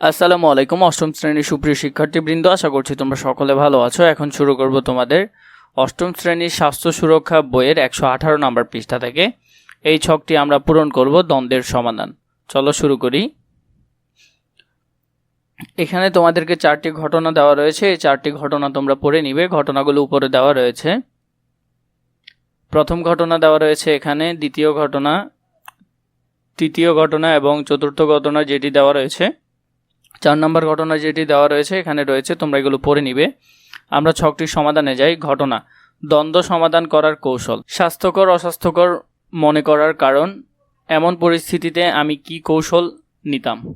আসসালামু আলাইকুম, অষ্টম শ্রেণির সুপ্রিয় শিক্ষার্থীবৃন্দ, আশা করছি তোমরা সকলে ভালো আছো। এখন শুরু করব তোমাদের অষ্টম শ্রেণির স্বাস্থ্য সুরক্ষা বইয়ের একশো আঠারো নম্বর পৃষ্ঠা থেকে। এই ছকটি আমরা পূরণ করব দ্বন্দ্বের সমাধান। চলো শুরু করি। এখানে তোমাদেরকে চারটি ঘটনা দেওয়া রয়েছে। এই চারটি ঘটনা তোমরা পড়ে নিবে। ঘটনাগুলো উপরে দেওয়া রয়েছে। প্রথম ঘটনা দেওয়া রয়েছে এখানে। দ্বিতীয় ঘটনা, তৃতীয় ঘটনা এবং চতুর্থ ঘটনা যেটি দেওয়া রয়েছে। চার নম্বর ঘটনা যেটি দেওয়া রয়েছে, এখানে রয়েছে, তোমরা এগুলো পড়ে নিবে। আমরা ছকটির সমাধানে যাই, ঘটনা। দ্বন্দ্ব সমাধান করার কৌশল। স্বাস্থ্যকর, অস্বাস্থ্যকর মনে করার কারণ। এমন পরিস্থিতিতে আমি কি কৌশল নিতাম?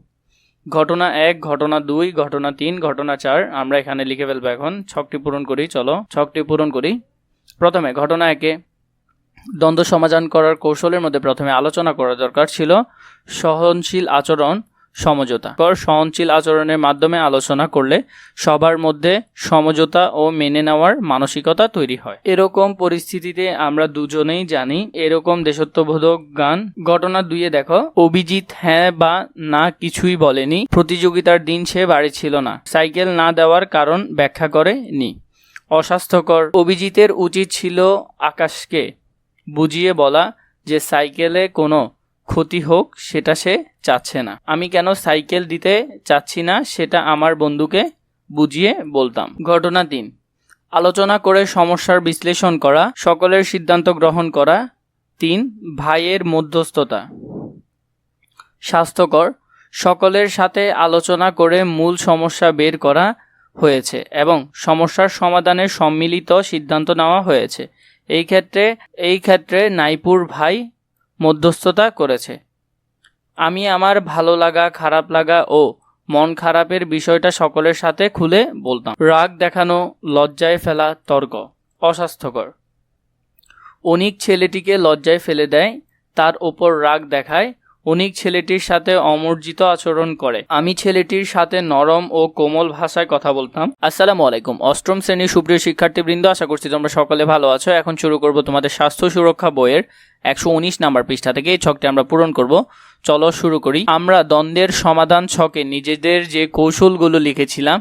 ঘটনা এক, ঘটনা দুই, ঘটনা তিন, ঘটনা চার, আমরা এখানে লিখে ফেলব এখন। ছকটি পূরণ করি, চলো, ছকটি পূরণ করি। প্রথমে, ঘটনা একে। দ্বন্দ্ব সমাধান করার কৌশলের মধ্যে প্রথমে আলোচনা করা দরকার ছিল। সহনশীল আচরণ সমঝোতা। পর সহনশীল আচরণের মাধ্যমে আলোচনা করলে সবার মধ্যে সমঝোতা ও মেনে নেওয়ার মানসিকতা তৈরি হয়। এরকম পরিস্থিতিতে আমরা দুজনেই জানি, এরকম দেশত্ববোধক গান ঘটনা দুইয়ে দেখো, অভিজিৎ হ্যাঁ বা না কিছুই বলেনি, প্রতিযোগিতার দিন সে বাড়ি ছিল না, সাইকেল না দেওয়ার কারণ ব্যাখ্যা করে নি অস্বাস্থ্যকর। অভিজিতের উচিত ছিল আকাশকে বুঝিয়ে বলা যে সাইকেলে কোনো ক্ষতি হোক, সেটা সে চাচ্ছে না। আমি কেন সাইকেল দিতে চাচ্ছি না, সেটা আমার বন্ধুকে বুঝিয়ে বলতাম। ঘটনা তিন। আলোচনা করে সমস্যার বিশ্লেষণ করা, সকলের সিদ্ধান্ত গ্রহণ করা। তিন, ভাইয়ের মধ্যস্থতা। স্বাস্থ্যকর, সকলের সাথে আলোচনা করে মূল সমস্যা বের করা হয়েছে এবং সমস্যার সমাধানের সম্মিলিত সিদ্ধান্ত নেওয়া হয়েছে। এই ক্ষেত্রে এই ক্ষেত্রে নাইপুর ভাই মধ্যস্থতা করেছে। আমি আমার ভালো লাগা, খারাপ লাগা ও মন খারাপের বিষয়টা সকলের সাথে খুলে বলতাম। রাগ দেখানো, লজ্জায় ফেলা তর্ক, অস্বাস্থ্যকর। অনিক ছেলেটিকে লজ্জায় ফেলে দেয়, তার ওপর রাগ দেখায় অনিক ছেলেটির সাথে অমর্জিত আচরণ করে। আমি ছেলেটির সাথে নরম ও কোমল ভাষায় কথা বলতাম। আসসালামু আলাইকুম। অষ্টম শ্রেণির সুপ্রিয় শিক্ষার্থীবৃন্দ, আশা করছি তোমরা সকলে ভালো আছো। এখন শুরু করব তোমাদের স্বাস্থ্য সুরক্ষা বইয়ের একশো উনিশ নাম্বার পৃষ্ঠা থেকে। এই ছকটি আমরা পূরণ করব। চলো শুরু করি। আমরা দ্বন্দ্বের সমাধান ছকে নিজেদের যে কৌশলগুলো লিখেছিলাম,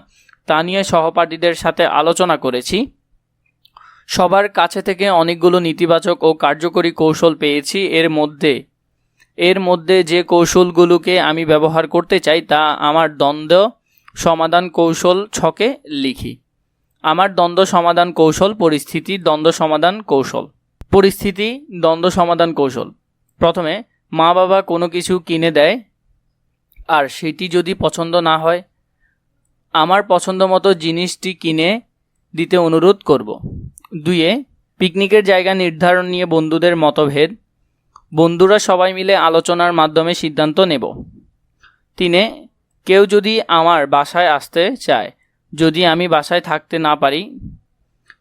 তা নিয়ে সহপাঠীদের সাথে আলোচনা করেছি। সবার কাছে থেকে অনেকগুলো নেতিবাচক ও কার্যকরী কৌশল পেয়েছি। এর মধ্যে এর মধ্যে যে কৌশলগুলোকে আমি ব্যবহার করতে চাই তা আমার দ্বন্দ্ব সমাধান কৌশল ছকে লিখি। আমার দ্বন্দ্ব সমাধান কৌশল পরিস্থিতি দ্বন্দ্ব সমাধান কৌশল। পরিস্থিতি দ্বন্দ্ব সমাধান কৌশল। প্রথমে মা বাবা কোনো কিছু কিনে দেয়, আর সেটি যদি পছন্দ না হয়, আমার পছন্দ মতো জিনিসটি কিনে দিতে অনুরোধ করব। দুইয়ে, পিকনিকের জায়গা নির্ধারণ নিয়ে বন্ধুদের মতভেদ বন্ধুরা সবাই মিলে আলোচনার মাধ্যমে সিদ্ধান্ত নেব। তিনে, কেউ যদি আমার বাসায় আসতে চায়, যদি আমি বাসায় থাকতে না পারি,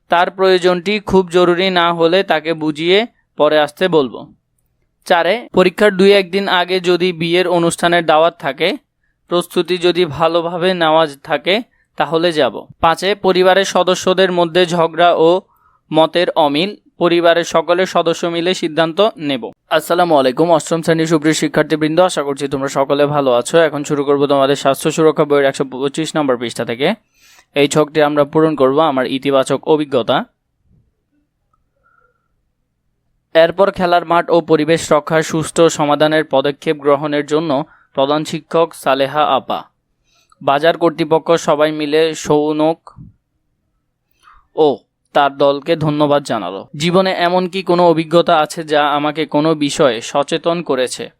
তার প্রয়োজনটি খুব জরুরি না হলে তাকে বুঝিয়ে পরে আসতে বলব। চারে, পরীক্ষার দুই একদিন আগে যদি বিয়ের অনুষ্ঠানের দাওয়াত থাকে, প্রস্তুতি যদি ভালোভাবে নেওয়া থাকে, তাহলে যাব। পাঁচে, পরিবারের সদস্যদের মধ্যে ঝগড়া ও মতের অমিল পরিবারের সকলের সদস্য মিলে সিদ্ধান্ত নেব। আসসালামু আলাইকুম, অষ্টম শ্রেণির সুপ্রিয় শিক্ষার্থীবৃন্দ, আশা করছি তোমরা সকলে ভালো আছো। এখন শুরু করব তোমাদের স্বাস্থ্য সুরক্ষা বইয়ের একশো পঁচিশ নম্বর পৃষ্ঠা থেকে। এই ছকটি আমরা পূরণ করব আমার ইতিবাচক অভিজ্ঞতা। এরপর খেলার মাঠ ও পরিবেশ রক্ষার সুষ্ঠু সমাধানের পদক্ষেপ গ্রহণের জন্য প্রধান শিক্ষক সালেহা আপা। বাজার কর্তৃপক্ষ সবাই মিলে সৌনক ও তার দলকে ধন্যবাদ জানালো। জীবনে এমন কি কোনো অভিজ্ঞতা আছে যা আমাকে কোনো বিষয়ে সচেতন করেছে?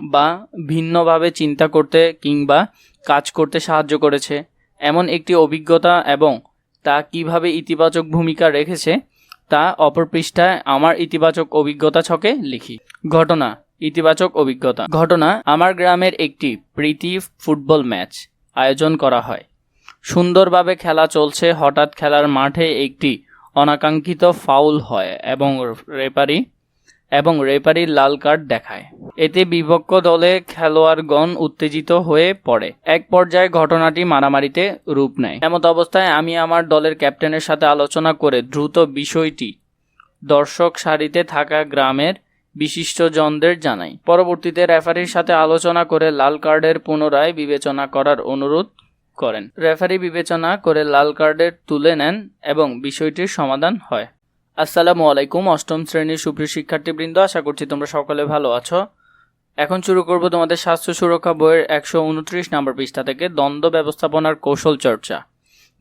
বা ভিন্নভাবে চিন্তা করতে কিংবা কাজ করতে সাহায্য করেছে? এমন একটি অভিজ্ঞতা এবং তা কীভাবে ইতিবাচক ভূমিকা রেখেছে? তা অপর পৃষ্ঠায় আমার ইতিবাচক অভিজ্ঞতা ছকে লিখি। ঘটনা, ইতিবাচক অভিজ্ঞতা। ঘটনা, আমার গ্রামের একটি প্রীতি ফুটবল ম্যাচ আয়োজন করা হয়। সুন্দরভাবে খেলা চলছে। হঠাৎ খেলার মাঠে একটি অনাকাঙ্ক্ষিত ফাউল হয় এবং রেপারি এবং রেপারির লাল কার্ড দেখায়। এতে বিপক্ষ দলে খেলোয়াড়গণ উত্তেজিত হয়ে পড়ে। এক পর্যায়ে ঘটনাটি মারামারিতে রূপ নেয়। এমত অবস্থায় আমি আমার দলের ক্যাপ্টেনের সাথে আলোচনা করে দ্রুত বিষয়টি দর্শক সারিতে থাকা গ্রামের বিশিষ্টজনদের জানাই। পরবর্তীতে রেফারির সাথে আলোচনা করে লাল কার্ডের পুনরায় বিবেচনা করার অনুরোধ করেন। রেফারি বিবেচনা করে লাল কার্ডের তুলে নেন এবং বিষয়টির সমাধান হয়। আসসালামু আলাইকুম, অষ্টম শ্রেণির সুপ্রিয় শিক্ষার্থীবৃন্দ, আশা করছি তোমরা সকলে ভালো আছো। এখন শুরু করব তোমাদের স্বাস্থ্য সুরক্ষা বইয়ের একশো উনত্রিশ নম্বর পৃষ্ঠা থেকে, দ্বন্দ্ব ব্যবস্থাপনার কৌশল চর্চা।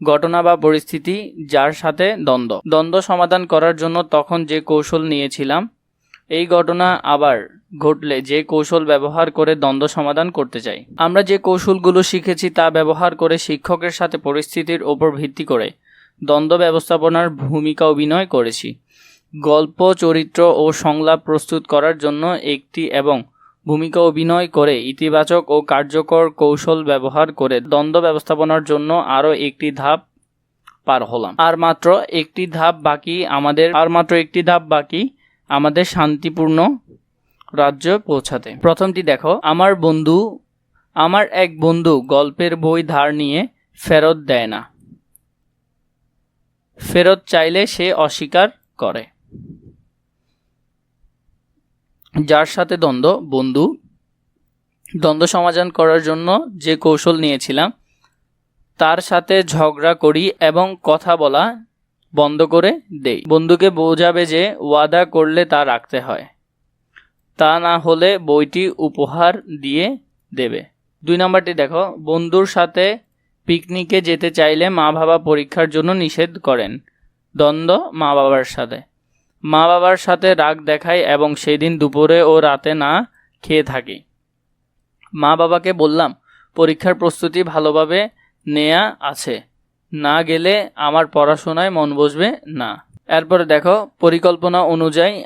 ঘটনা বা পরিস্থিতি, যার সাথে দ্বন্দ্ব। দ্বন্দ্ব সমাধান করার জন্য তখন যে কৌশল নিয়েছিলাম এই ঘটনা আবার ঘটলে যে কৌশল ব্যবহার করে দ্বন্দ্ব সমাধান করতে চাই। আমরা যে কৌশলগুলো শিখেছি তা ব্যবহার করে শিক্ষকের সাথে পরিস্থিতির ওপর ভিত্তি করে দ্বন্দ্ব ব্যবস্থাপনার ভূমিকা অভিনয় করেছি। গল্প, চরিত্র ও সংলাপ প্রস্তুত করার জন্য একটি এবং ভূমিকা অভিনয় করে ইতিবাচক ও কার্যকর কৌশল ব্যবহার করে দ্বন্দ্ব ব্যবস্থাপনার জন্য আরও একটি ধাপ পার হলাম। আর মাত্র একটি ধাপ বাকি আমাদের, আর মাত্র একটি ধাপ বাকি আমাদের শান্তিপূর্ণ রাজ্যে পৌঁছাতে। প্রথমটি দেখো, আমার বন্ধু, আমার এক বন্ধু গল্পের বই ধার নিয়ে ফেরত দেয় না। ফেরত চাইলে সে অস্বীকার করে। যার সাথে দ্বন্দ্ব, বন্ধু, দ্বন্দ্ব সমাধান করার জন্য যে কৌশল নিয়েছিলাম, তার সাথে ঝগড়া করি এবং কথা বলা বন্ধ করে দেই। বন্ধুকে বোঝাবে যে ওয়াদা করলে তা রাখতে হয়। তা না হলে বইটি উপহার দিয়ে দেবে। দুই নম্বরটি দেখো, বন্ধুর সাথে পিকনিকে যেতে চাইলে মা বাবা পরীক্ষার জন্য নিষেধ করেন। দ্বন্দ্ব মা বাবার সাথে। মা বাবার সাথে রাগ দেখাই এবং সেদিন দুপুরে ও রাতে না খেয়ে থাকি। মা বাবাকে বললাম, পরীক্ষার প্রস্তুতি ভালোভাবে নেয়া আছে। না গেলে আমার পড়াশোনায় মন বসবে না। এরপরে দেখো, পরিকল্পনা অনুযায়ী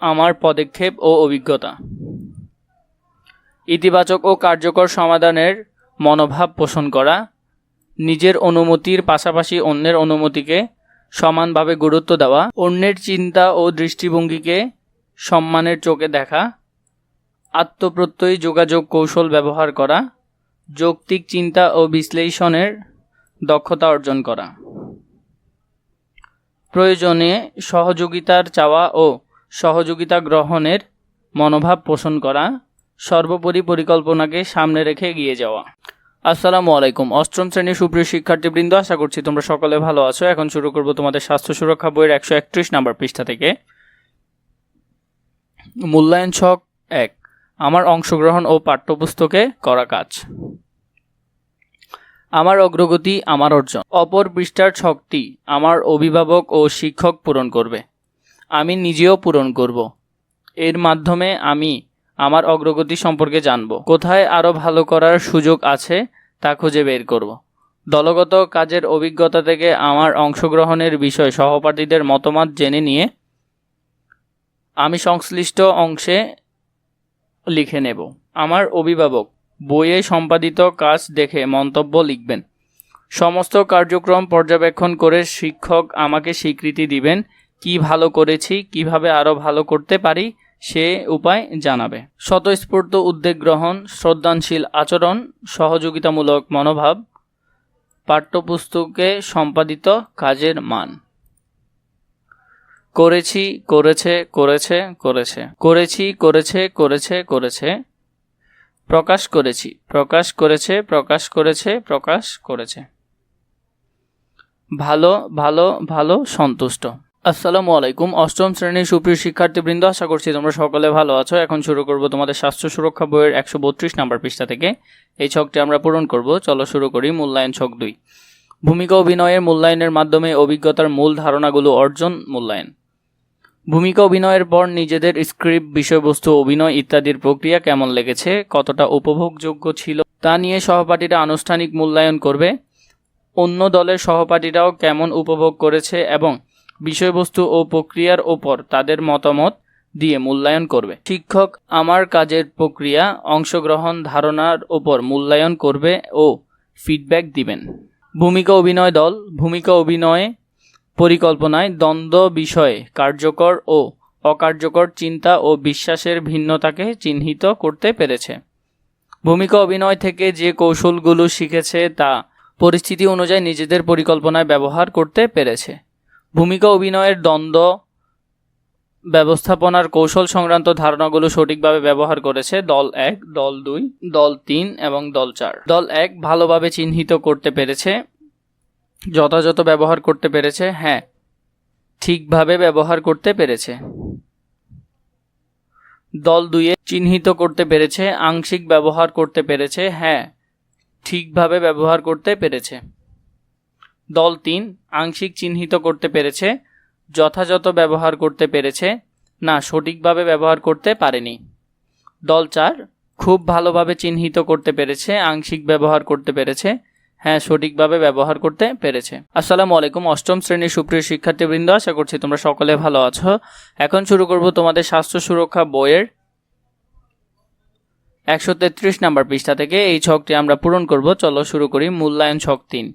আমার পদক্ষেপ ও অভিজ্ঞতা। ইতিবাচক ও কার্যকর সমাধানের মনোভাব পোষণ করা, নিজের অনুমতির পাশাপাশি অন্যের অনুমতিকে সমানভাবে গুরুত্ব দেওয়া, অন্যের চিন্তা ও দৃষ্টিভঙ্গিকে সম্মানের চোখে দেখা, আত্মপ্রত্যয়ী যোগাযোগ কৌশল ব্যবহার করা, যৌক্তিক চিন্তা ও বিশ্লেষণের দক্ষতা অর্জন করা। প্রয়োজনে সহযোগিতার চাওয়া ও সহযোগিতা গ্রহণের মনোভাব পোষণ করা, সর্বোপরি পরিকল্পনাকে সামনে রেখে এগিয়ে যাওয়া। আসসালামু আলাইকুম। অষ্টম শ্রেণির সুপ্রিয় শিক্ষার্থীবৃন্দ, আশা করছি তোমরা সকলে ভালো আছো। এখন শুরু করব তোমাদের স্বাস্থ্য সুরক্ষা বইয়ের একশো একত্রিশ নাম্বার পৃষ্ঠা থেকে। মূল্যায়ন ছক এক। আমার অংশগ্রহণ ও পাঠ্যপুস্তকে করা কাজ। আমার অগ্রগতি আমার অর্জন। অপর পৃষ্ঠার ছকটি আমার অভিভাবক ও শিক্ষক পূরণ করবে। আমি নিজেও পূরণ করব। এর মাধ্যমে আমি আমার অগ্রগতি সম্পর্কে জানব। কোথায় আরও ভালো করার সুযোগ আছে তা খুঁজে বের করব। দলগত কাজের অভিজ্ঞতা থেকে আমার অংশগ্রহণের বিষয় সহপাঠীদের মতামত জেনে নিয়ে আমি সংশ্লিষ্ট অংশে লিখে নেব। আমার অভিভাবক বইয়ে সম্পাদিত কাজ দেখে মন্তব্য লিখবেন। সমস্ত কার্যক্রম পর্যবেক্ষণ করে শিক্ষক আমাকে স্বীকৃতি দিবেন, কি ভালো করেছি, কীভাবে আরও ভালো করতে পারি, সে উপায় জানাবে। স্বতঃস্ফূর্ত উদ্যোগ গ্রহণ, শ্রদ্ধানশীল আচরণ, সহযোগিতামূলক মনোভাব, পাঠ্যপুস্তকে সম্পাদিত কাজের মান। করেছি, করেছে করেছে করেছে। করেছি, করেছে করেছে করেছে। প্রকাশ করেছি। প্রকাশ করেছে প্রকাশ করেছে প্রকাশ করেছে। ভালো ভালো ভালো, সন্তুষ্ট। আসসালামু আলাইকুম। অষ্টম শ্রেণির সুপ্রিয় শিক্ষার্থীবৃন্দ, আশা করছি তোমরা সকলে ভালো আছো। এখন শুরু করব তোমাদের স্বাস্থ্য সুরক্ষা বইয়ের একশো বত্রিশ নাম্বার পৃষ্ঠা থেকে। এই ছকটি আমরা পূরণ করব। চলো শুরু করি মূল্যায়ন ছক দুই। ভূমিকা অভিনয়ের মূল্যায়নের মাধ্যমে অভিজ্ঞতার মূল ধারণাগুলো অর্জন, মূল্যায়ন। ভূমিকা অভিনয়ের পর নিজেদের স্ক্রিপ্ট, বিষয়বস্তু, অভিনয় ইত্যাদির প্রক্রিয়া কেমন লেগেছে, কতটা উপভোগযোগ্য ছিল তা নিয়ে সহপাঠীরা আনুষ্ঠানিক মূল্যায়ন করবে। অন্য দলের সহপাঠীরাও কেমন উপভোগ করেছে এবং বিষয়বস্তু ও প্রক্রিয়ার ওপর তাদের মতামত দিয়ে মূল্যায়ন করবে। শিক্ষক, আমার কাজের প্রক্রিয়া, অংশগ্রহণ ধারণার ওপর মূল্যায়ন করবে ও ফিডব্যাক দিবেন। ভূমিকা অভিনয় দল, ভূমিকা অভিনয়ে পরিকল্পনায় দ্বন্দ্ব বিষয়ে কার্যকর ও অকার্যকর চিন্তা ও বিশ্বাসের ভিন্নতাকে চিহ্নিত করতে পেরেছে। ভূমিকা অভিনয় থেকে যে কৌশলগুলো শিখেছে তা পরিস্থিতি অনুযায়ী নিজেদের পরিকল্পনায় ব্যবহার করতে পেরেছে। ভূমিকা অভিনয়ের দ্বন্দ্ব ব্যবস্থাপনার কৌশল সংক্রান্ত ধারণাগুলো সঠিকভাবে ব্যবহার করেছে দল এক, দল দুই, দল তিন এবং দল চার। দল এক ভালোভাবে চিহ্নিত করতে পেরেছে যথাযথ ব্যবহার করতে পেরেছে? হ্যাঁ। ঠিকভাবে ব্যবহার করতে পেরেছে। দল দুইয়ে চিহ্নিত করতে পেরেছে, আংশিক ব্যবহার করতে পেরেছে হ্যাঁ। ঠিকভাবে ব্যবহার করতে পেরেছে। দল তিন, আংশিক চিহ্নিত করতে পেরেছে, যথাযথ ব্যবহার করতে পেরেছে, না, সঠিকভাবে ব্যবহার করতে পারেনি। দল চার, খুব ভালোভাবে চিহ্নিত করতে পেরেছে, আংশিক ব্যবহার করতে পেরেছে হ্যাঁ সঠিকভাবে ব্যবহার করতে পেরেছে। আসসালামু আলাইকুম, অষ্টম শ্রেণির সুপ্রিয় শিক্ষার্থীবৃন্দ, আশা করছি তোমরা সকলে ভালো আছো। এখন শুরু করব তোমাদের স্বাস্থ্য সুরক্ষা বইয়ের একশো তেত্রিশ নাম্বার পৃষ্ঠা থেকে। এই ছকটি আমরা পূরণ করব। চলো শুরু করি মূল্যায়ন ছক তিন।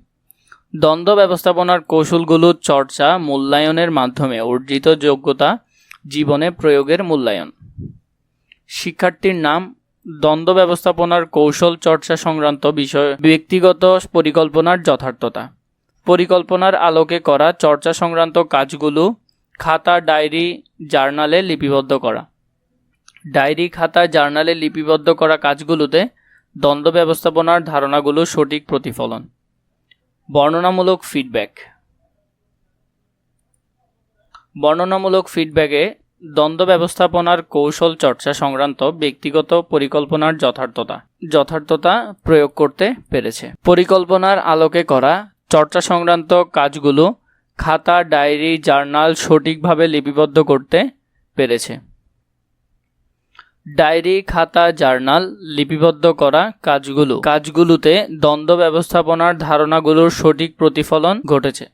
দ্বন্দ্ব ব্যবস্থাপনার কৌশলগুলোর চর্চা, মূল্যায়নের মাধ্যমে অর্জিত যোগ্যতা, জীবনে প্রয়োগের মূল্যায়ন। শিক্ষার্থীর নাম দ্বন্দ্ব ব্যবস্থাপনার কৌশল চর্চা সংক্রান্ত বিষয়, ব্যক্তিগত পরিকল্পনার যথার্থতা। পরিকল্পনার আলোকে করা চর্চা সংক্রান্ত কাজগুলো খাতা, ডায়েরি, জার্নালে লিপিবদ্ধ করা। ডায়েরি, খাতা, জার্নালে লিপিবদ্ধ করা কাজগুলোতে দ্বন্দ্ব ব্যবস্থাপনার ধারণাগুলো সঠিক প্রতিফলন। বর্ণনামূলক ফিডব্যাক বর্ণনামূলক ফিডব্যাকে দ্বন্দ্ব ব্যবস্থাপনার কৌশল চর্চা সংক্রান্ত ব্যক্তিগত পরিকল্পনার যথার্থতা যথার্থতা প্রয়োগ করতে পেরেছে। পরিকল্পনার আলোকে করা চর্চা সংক্রান্ত কাজগুলো খাতা, ডায়েরি, জার্নাল সঠিকভাবে লিপিবদ্ধ করতে পেরেছে। ডায়েরি, খাতা, জার্নাল লিপিবদ্ধ করা কাজগুলো, কাজগুলোতে দ্বন্দ্ব ব্যবস্থাপনার ধারণাগুলোর সঠিক প্রতিফলন ঘটেছে।